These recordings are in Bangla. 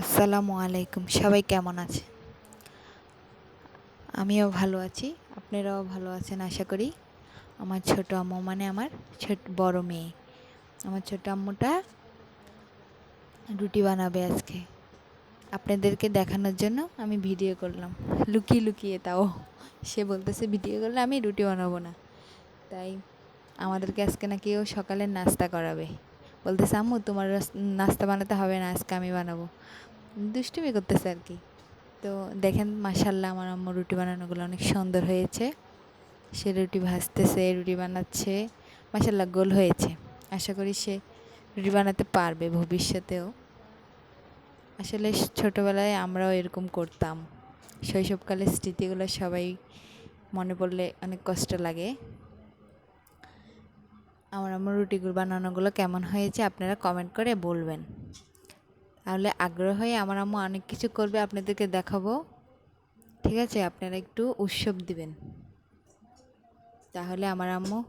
আসসালামু আলাইকুম। সবাই কেমন আছে? আমিও ভালো আছি, আপনারাও ভালো আছেন আশা করি। আমার ছোট আম্মু মানে আমার ছোট বড় মেয়ে। আমার ছোট আম্মুটা রুটি বানাবে আজকে। আপনাদেরকে দেখানোর জন্য আমি ভিডিও করলাম। লুকিয়ে লুকিয়ে তাও সে বলতেছে, ভিডিও করলে আমি রুটি বানাবো না। তাই আমাদেরকে আজকে নাকি ও সকালে নাস্তা করাবে। বলতেছে, আম্মু, তোমার নাস্তা বানাতে হবে না, আজকে আমি বানাবো। দুষ্টুমি করতেছে আর কি। তো দেখেন মাসাল্লাহ আমার আম্মু রুটি বানানোগুলো অনেক সুন্দর হয়েছে। সে রুটি ভাজতেছে, রুটি বানাচ্ছে মাসাল্লাহ গোল হয়েছে। আশা করি সে রুটি বানাতে পারবে ভবিষ্যতেও। আসলে ছোটোবেলায় আমরাও এরকম করতাম। শৈশবকালের স্মৃতিগুলো সবাই মনে পড়লে অনেক কষ্ট লাগে। আমার আমার রুটিগুলো বানানোগুলো কেমন হয়েছে আপনারা কমেন্ট করে বলবেন। তাহলে আগ্রহ হয়ে আমার আম্মু অনেক কিছু করবে, আপনাদেরকে দেখাবো। ঠিক আছে, আপনারা একটু উৎসব দিবেন। তাহলে আমার আম্মু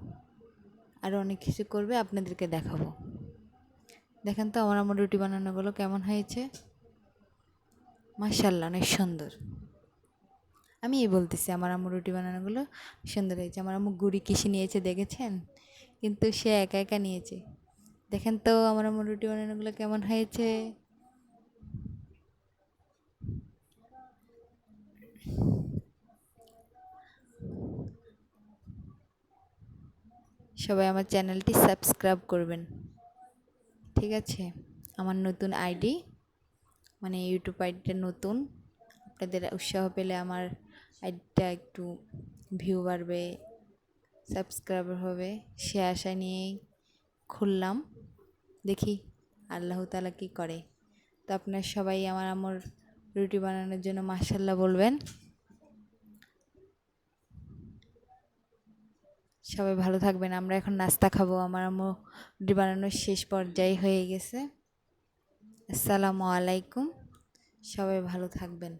আরও অনেক কিছু করবে, আপনাদেরকে দেখাবো। দেখেন তো, আমার আম্মু রুটি বানানোগুলো কেমন হয়েছে। মার্শাল্লাহ অনেক সুন্দর। আমি এই বলতেছি, আমার আম্মু রুটি বানানোগুলো সুন্দর হয়েছে। আমার আম্মু গুড়ি কিসে নিয়েছে দেখেছেন? কিন্তু সে একা একা নিয়েছে। দেখেন তো, আমার আম্মু রুটি বানানোগুলো কেমন হয়েছে। সবাই আমার চ্যানেলটি সাবস্ক্রাইব করবেন। ঠিক আছে? আমার নতুন আইডি মানে ইউটিউব আইডিটা নতুন। আপনাদের উৎসাহ পেলে আমার আইডিটা একটু ভিউ বাড়বে, সাবস্ক্রাইবার হবে। সে আশা নিয়েই খুললাম। দেখি আল্লাহ তালা কী করে। তো আপনার সবাই আমার আমার রুটি বানানোর জন্য মাসাল্লাহ বলবেন। সবাই ভালো থাকবেন, আমরা এখন নাস্তা খাব। আমার আম্মু রুটি বানানোর শেষ পর্যায়ে হয়ে গেছে। আসসালামু আলাইকুম, সবাই ভালো থাকবেন।